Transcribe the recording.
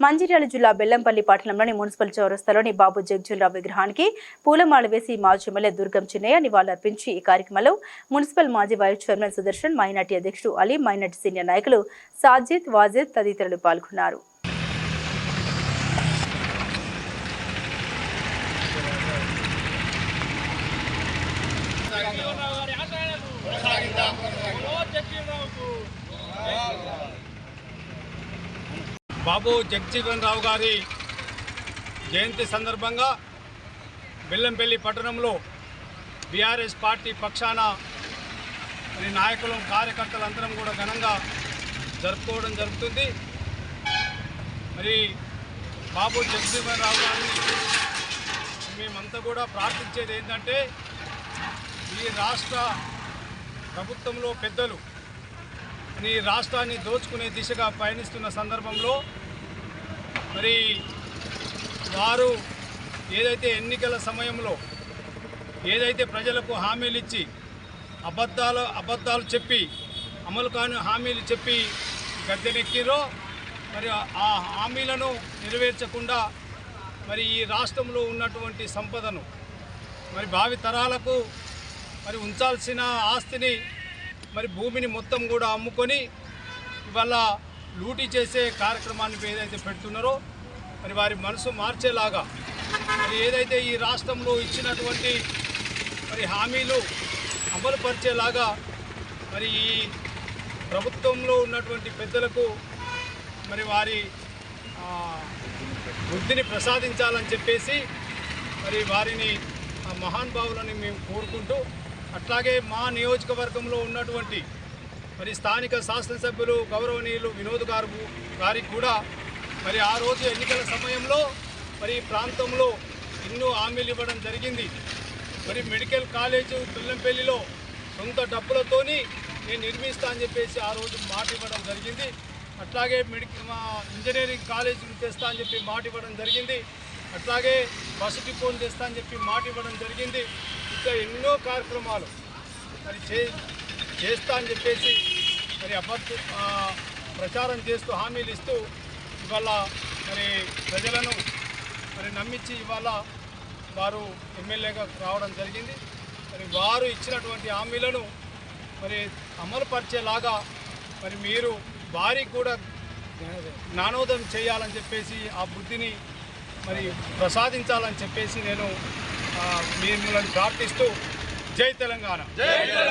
మంచిర్యాల జిల్లా బెల్లంపల్లి పట్టణంలోని మున్సిపల్ చౌరస్తాలోని బాబు జగ్జీలరావు విగ్రహానికి పూలమాల వేసి మాజీ ఎమ్మెల్యే దుర్గం చిన్నయ్య నివాళులర్పించి ఈ కార్యక్రమంలో మున్సిపల్ మాజీ వైస్ చైర్మన్ సుదర్శన్ మైనార్టీ అధ్యక్షుడు అలీ మైనార్టీ సీనియర్ నాయకులు సాజిద్ వాజిద్ తదితరులు పాల్గొన్నారు. బాబు జగజీవన్ రావు గారి జయంతి సందర్భంగా బెల్లంపల్లి పట్టణంలో బీఆర్ఎస్ పార్టీ పక్షాన మరి నాయకులు కార్యకర్తలందరం కూడా ఘనంగా జరుపుకోవడం జరుగుతుంది. మరి బాబు జగజీవన్ రావు గారిని మేమంతా కూడా ప్రార్థించేది ఏంటంటే ఈ రాష్ట్ర ప్రభుత్వంలో పెద్దలు నీ రాష్ట్రాన్ని దోచుకునే దిశగా పయనిస్తున్న సందర్భంలో మరి వారు ఏదైతే ఎన్నికల సమయంలో ఏదైతే ప్రజలకు హామీలు ఇచ్చి అబద్ధాలు అబద్ధాలు చెప్పి అమలు కాని హామీలు చెప్పి గద్దెనెక్కిరో మరి ఆ హామీలను నెరవేర్చకుండా మరి ఈ రాష్ట్రంలో ఉన్నటువంటి సంపదను మరి భావి తరాలకు మరి ఉంచాల్సిన ఆస్తిని మరి భూమిని మొత్తం కూడా అమ్ముకొని ఇవాళ లూటీ చేసే కార్యక్రమాన్ని ఏదైతే పెడుతున్నారో మరి వారి మనసు మార్చేలాగా మరి ఏదైతే ఈ రాష్ట్రంలో ఇచ్చినటువంటి మరి హామీలు అమలుపరిచేలాగా మరి ఈ ప్రభుత్వంలో ఉన్నటువంటి పెద్దలకు మరి వారి బుద్ధిని ప్రసాదించాలని చెప్పేసి మరి వారిని ఆ మహానుభావులని మేము కోరుకుంటూ అట్లాగే మా నియోజకవర్గంలో ఉన్నటువంటి మరి స్థానిక శాసనసభ్యులు గౌరవనీయులు వినోద్ గారు గారికి కూడా మరి ఆ రోజు ఎన్నికల సమయంలో మరి ప్రాంతంలో ఎన్నో హామీలు ఇవ్వడం జరిగింది. మరి మెడికల్ కాలేజు పిల్లంపల్లిలో సొంత డబ్బులతోని నేను నిర్మిస్తా అని చెప్పేసి ఆ రోజు మాట ఇవ్వడం జరిగింది. అట్లాగే మెడికల్ మా ఇంజనీరింగ్ కాలేజ్ తెస్తా అని చెప్పి మాట ఇవ్వడం జరిగింది. అట్లాగే బస్సు డిపోని తెస్తా అని చెప్పి మాట ఇవ్వడం జరిగింది. ఇంకా ఎన్నో కార్యక్రమాలు మరి చే చేస్తా అని చెప్పేసి మరి అబద్ధ ప్రచారం చేస్తూ హామీలు ఇస్తూ ఇవాళ మరి ప్రజలను మరి నమ్మించి ఇవాళ వారు ఎమ్మెల్యేగా రావడం జరిగింది. మరి వారు ఇచ్చినటువంటి హామీలను మరి అమలుపరిచేలాగా మరి మీరు వారికి కూడా నానోదం చేయాలని చెప్పేసి ఆ బుద్ధిని మరి ప్రసాదించాలని చెప్పేసి నేను మిమ్మల్ని ప్రార్థిస్తూ జై తెలంగాణ.